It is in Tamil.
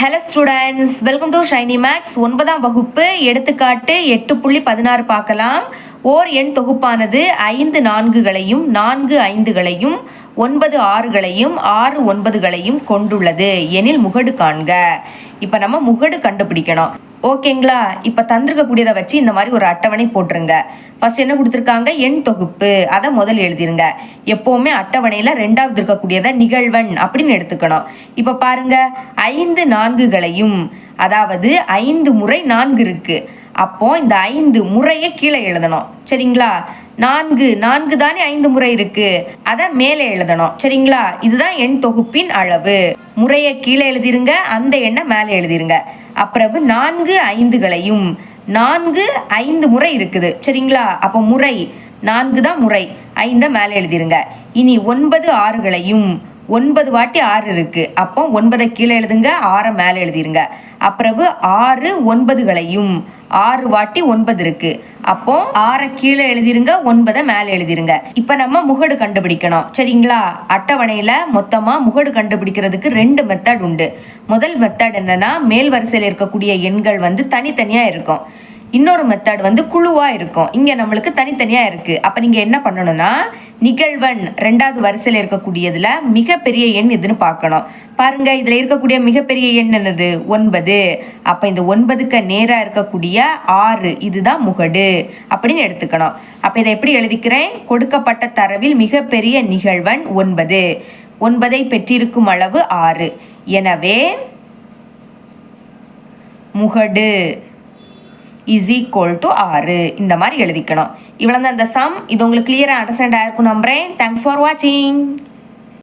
Hello students welcome to Shiny Max ஒன்பதாம் வகுப்பு எடுத்துக்காட்டு எட்டு புள்ளி பதினாறு பார்க்கலாம். ஓர் எண் தொகுப்பானது ஐந்து நான்குகளையும் நான்கு ஐந்துகளையும் ஒன்பது ஆறுகளையும் ஆறு ஒன்பதுகளையும் கொண்டுள்ளது. எனில் முகடு காண்க. இப்போ நம்ம முகடு கண்டுபிடிக்கணும். ஓகேங்களா? இப்போ தந்திருக்கக்கூடியதை வச்சு இந்த மாதிரி ஒரு அட்டவணை போட்டுருங்க. ஃபர்ஸ்ட் என்ன கொடுத்துருக்காங்க? எண் தொகுப்பு. அதை முதல் எழுதிருங்க. எப்போவுமே அட்டவணையில் ரெண்டாவது இருக்கக்கூடியதை நிகழ்வன் அப்படின்னு எடுத்துக்கணும். இப்போ பாருங்க. ஐந்து நான்குகளையும் அதாவது ஐந்து முறை நான்கு இருக்கு. அப்போ இந்த ஐந்து முறையை கீழே எழுதணும். சரிங்களா? நான்கு நான்கு தானே ஐந்து முறை இருக்கு. அதை மேலே எழுதணும். சரிங்களா? இதுதான் எண் தொகுப்பின் அளவு. முறையை கீழே எழுதிருங்க. அந்த எண்ணை மேலே எழுதிருங்க. அப்பிறகு நான்கு ஐந்துகளையும் நான்கு ஐந்து முறை இருக்குது. சரிங்களா? அப்போ முறை நான்கு தான் முறை. ஐந்தை மேலே எழுதிருங்க. இனி ஒன்பது ஆறுகளையும் ஒன்பது வாட்டி ஆறு இருக்கு. அப்போ ஒன்பதை கீழே எழுதுங்க ஆறை மேலே எழுதிருங்க. அப்பிறகு ஆறு ஒன்பதுகளையும் ஆறு வாட்டி ஒன்பது இருக்கு. அப்போ ஆறை கீழே எழுதிருங்க ஒன்பதை மேலே எழுதிருங்க. இப்போ நம்ம முகடு கண்டுபிடிக்கணும். சரிங்களா? அட்டவணையில் மொத்தமாக முகடு கண்டுபிடிக்கிறதுக்கு ரெண்டு மெத்தட் உண்டு. முதல் மெத்தட் என்னன்னா மேல் வரிசையில் இருக்கக்கூடிய எண்கள் வந்து தனித்தனியாக இருக்கும். இன்னொரு மெத்தட் வந்து குழுவாக இருக்கும். இங்கே நம்மளுக்கு தனித்தனியாக இருக்குது அப்போ நீங்கள் என்ன பண்ணணும்னா நிகழ்வன் ரெண்டாவது வரிசையில் இருக்கக்கூடியதில் மிகப்பெரிய எண் எதுன்னு பார்க்கணும். பாருங்கள் இதில் இருக்கக்கூடிய மிகப்பெரிய எண் என்னது? ஒன்பது. அப்போ இந்த ஒன்பதுக்கு நேராக இருக்கக்கூடிய ஆறு இதுதான் முகடு அப்படின்னு எடுத்துக்கணும். அப்போ இதை எப்படி எழுதிக்கிறேன்? கொடுக்கப்பட்ட தரவில் மிகப்பெரிய நிகழ்வன் ஒன்பது. ஒன்பதை பெற்றிருக்கும் அளவு ஆறு. எனவே முகடு. இஸ் ஈக்குவல் டு ஆறு. இந்த மாதிரி எழுதிக்கணும். இவ்வளோ தான் இந்த சம் இது உங்களுக்கு கிளியராக அண்டர்ஸ்டாண்ட் ஆயிருக்கும் நம்புகிறேன் தேங்க்ஸ் ஃபார் வாட்சிங்